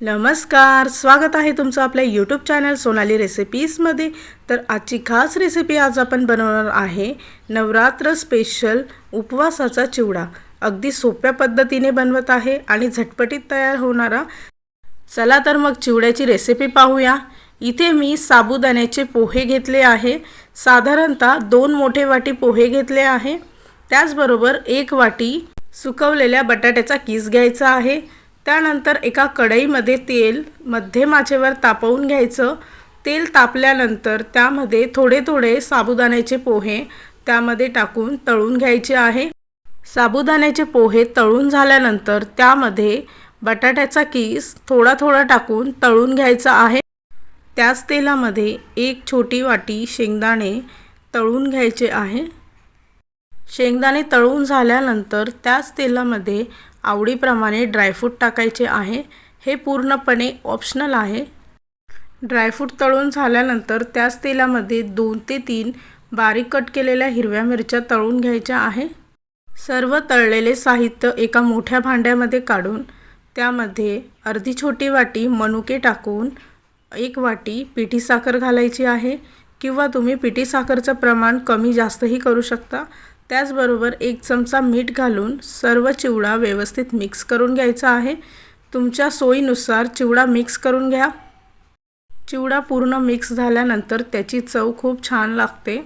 नमस्कार स्वागत आहे तुमचं आपल्या यूट्यूब चॅनल सोनाली रेसिपीजमध्ये तर आजची खास रेसिपी आज आपण बनवणार आहे नवरात्र स्पेशल उपवासाचा चिवडा. अगदी सोप्या पद्धतीने बनवत आहे आणि झटपटीत तयार होणारा. चला तर मग चिवड्याची रेसिपी पाहूया. इथे मी साबुदाण्याचे पोहे घेतले आहे. साधारणतः दोन मोठे वाटी पोहे घेतले आहे. त्याचबरोबर एक वाटी सुकवलेल्या बटाट्याचा किस घ्यायचा आहे. त्यानंतर एका कढईमध्ये तेल मध्यम आचेवर तापवून घ्यायचं. तेल तापल्यानंतर त्यामध्ये थोडे थोडे साबुदाण्याचे पोहे त्यामध्ये टाकून तळून घ्यायचे आहे. साबुदाण्याचे पोहे तळून झाल्यानंतर त्यामध्ये बटाट्याचा कीस थोडा थोडा टाकून तळून घ्यायचा आहे. त्याच तेलामध्ये एक छोटी वाटी शेंगदाणे तळून घ्यायचे आहे. शेंगदाणे तळून झाल्यानंतर त्याच तेलामध्ये आवडीप्रमाणे ड्रायफ्रूट टाकायचे आहे. हे पूर्णपणे ऑप्शनल आहे. ड्रायफ्रूट तळून झाल्यानंतर त्याच तेलामध्ये दोन ते तीन बारीक कट केलेल्या हिरव्या मिरच्या तळून घ्यायच्या आहे. सर्व तळलेले साहित्य एका मोठ्या भांड्यामध्ये काढून त्यामध्ये अर्धी छोटी वाटी मनुके टाकून एक वाटी पिठी साखर घालायची आहे किंवा तुम्ही पिठी साखरचं प्रमाण कमी जास्तही करू शकता. त्याचबरोबर एक चमचा मीठ घालून सर्व चिवडा व्यवस्थित मिक्स करून घ्यायचा आहे. तुमच्या सोयीनुसार चिवडा मिक्स करून घ्या. चिवडा पूर्ण मिक्स झाल्यानंतर त्याची चव खूप छान लागते.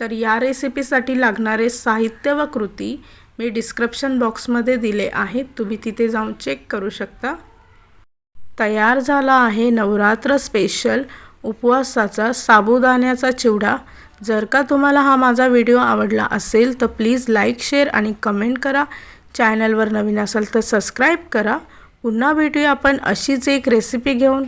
तर या रेसिपीसाठी लागणारे साहित्य व कृती मी डिस्क्रिप्शन बॉक्समध्ये दिले आहेत. तुम्ही तिथे जाऊन चेक करू शकता. तयार झाला आहे नवरात्र स्पेशल. उपवासाचा साबुदाण्याचा चिवडा. जर का तुम्हाला हा माझा व्हिडिओ आवडला असेल तर प्लीज लाईक शेअर आणि कमेंट करा. चॅनलवर नवीन असाल तर सबस्क्राईब करा. पुन्हा भेटूया आपण अशीच एक रेसिपी घेऊन.